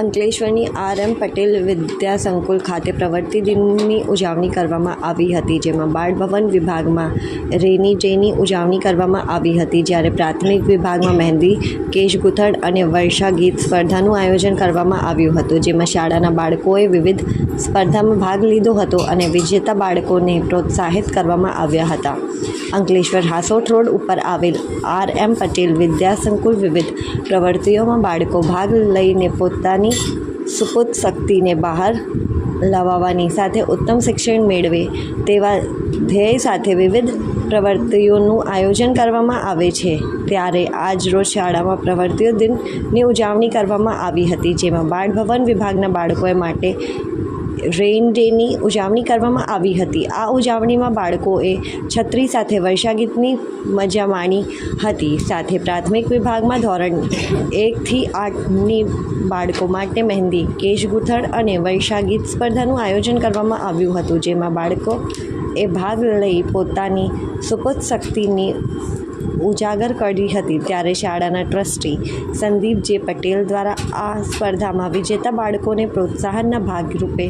અંકલેશ્વરની R M Patel વિદ્યા સંકુલ ખાતે પ્રવૃત્તિ દિનની ઉજવણી કરવામાં આવી હતી, જેમાં બાળભવન વિભાગમાં રેની જેની ઉજવણી કરવામાં આવી હતી. જ્યારે પ્રાથમિક વિભાગમાં મહેંદી, કેશ ગુથડ અને વર્ષા ગીત સ્પર્ધાનું આયોજન કરવામાં આવ્યું હતું, જેમાં શાળાના બાળકોએ વિવિધ સ્પર્ધામાં ભાગ લીધો હતો અને વિજેતા બાળકોને પ્રોત્સાહિત કરવામાં આવ્યા હતા. અંકલેશ્વર હાસોટ રોડ ઉપર આવેલ આર એમ પટેલ વિદ્યા સંકુલ વિવિધ પ્રવૃત્તિઓમાં બાળકો ભાગ લઈને પોતાની સુપુત શક્તિને બહાર લાવવાની સાથે ઉત્તમ શિક્ષણ મેળવે તેવા ધ્યેય સાથે વિવિધ પ્રવૃત્તિઓનું આયોજન કરવામાં આવે છે. ત્યારે આજ રોજ શાળામાં પ્રવૃત્તિઓ દિનની ઉજવણી કરવામાં આવી હતી, જેમાં બાળ ભવન વિભાગના બાળકોએ માટે રેઇન ડેની ઉજવણી કરવામાં આવી હતી. આ ઉજવણીમાં બાળકોએ છત્રી સાથે વર્ષાગીતની મજા માણી હતી. સાથે પ્રાથમિક વિભાગમાં ધોરણ એકથી આઠની બાળકો માટે મહેંદી, કેશ ગૂંથણ અને વર્ષાગીત સ્પર્ધાનું આયોજન કરવામાં આવ્યું હતું, જેમાં બાળકો એ ભાગ લઈ પોતાની સુપત શક્તિની ઉજાગર કરી હતી. ત્યારે શાળાના ટ્રસ્ટી સંદીપ જે પટેલ દ્વારા આ સ્પર્ધામાં વિજેતા બાળકોને પ્રોત્સાહનના ભાગરૂપે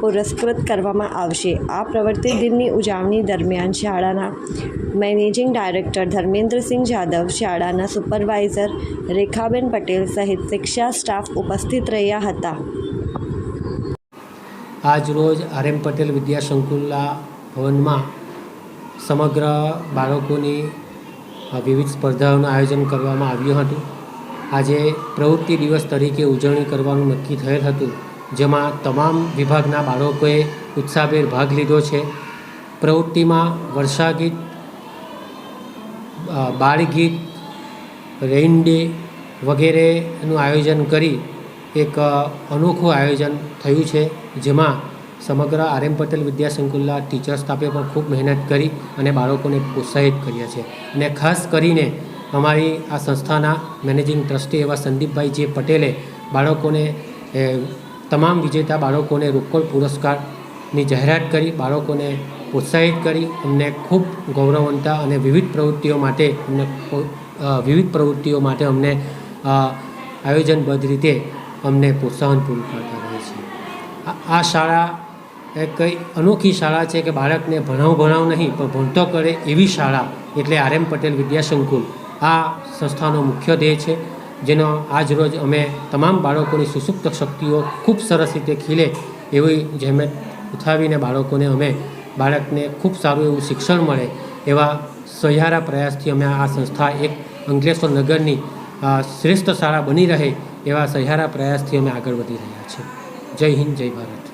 પુરસ્કૃત કરવામાં આવશે. આ પ્રવૃત્તિ દિનની ઉજવણી દરમિયાન શાળાના મેનેજિંગ ડાયરેક્ટર ધર્મેન્દ્રસિંહ જાદવ શાળાના સુપરવાઇઝર રેખાબેન પટેલ સહિત શિક્ષા સ્ટાફ ઉપસ્થિત રહ્યા હતા. આજ રોજ આર એમ પટેલ વિદ્યા સંકુલના ભવનમાં સમગ્ર બાળકોની વિવિધ સ્પર્ધાઓનું આયોજન કરવામાં આવ્યું હતું. આજે પ્રવૃત્તિ દિવસ તરીકે ઉજવણી કરવાનું નક્કી થયેલ હતું. જેમાં તમામ વિભાગના બાળકોએ ઉત્સાહભેર ભાગ લીધો છે. પ્રવૃત્તિમાં વર્ષાગીત બાળગીત રેઇન ડે વગેરેનું આયોજન કરી એક અનોખું આયોજન થયું છે, જેમાં સમગ્ર આર એમ પટેલ વિદ્યા સંકુલના ટીચર સ્ટાફે પણ ખૂબ મહેનત કરી અને બાળકોને પ્રોત્સાહિત કર્યા છે. અને ખાસ કરીને અમારી આ સંસ્થાના મેનેજિંગ ટ્રસ્ટી એવા સંદીપભાઈ જે પટેલે બાળકોને તમામ વિજેતા બાળકોને રોકડ પુરસ્કારની જાહેરાત કરી, બાળકોને પ્રોત્સાહિત કરી, અમને ખૂબ ગૌરવવંતા અને વિવિધ પ્રવૃત્તિઓ માટે અમને વિવિધ પ્રવૃત્તિઓ માટે અમને આયોજનબદ્ધ રીતે અમને પ્રોત્સાહન પૂરું પાડતા રહે છે. આ આ શાળા એ કંઈ અનોખી શાળા છે કે બાળકને ભણાવ ભણાવ નહીં, પણ ભણતો કરે એવી શાળા એટલે આર એમ પટેલ વિદ્યાસંકુલ. આ સંસ્થાનો મુખ્ય ધ્યેય છે. જેનો આજ રોજ અમે તમામ બાળકોની સુસુપ્ત શક્તિઓ ખૂબ સરસ રીતે ખીલે એવી જહેમત ઉઠાવીને બાળકોને અમે બાળકને ખૂબ સારું એવું શિક્ષણ મળે એવા સહિયારા પ્રયાસથી અમે આ સંસ્થા એક અંકલેશ્વર નગરની શ્રેષ્ઠ શાળા બની રહે એવા સહિયારા પ્રયાસથી અમે આગળ વધી રહ્યા છીએ. જય હિન્દ, જય ભારત.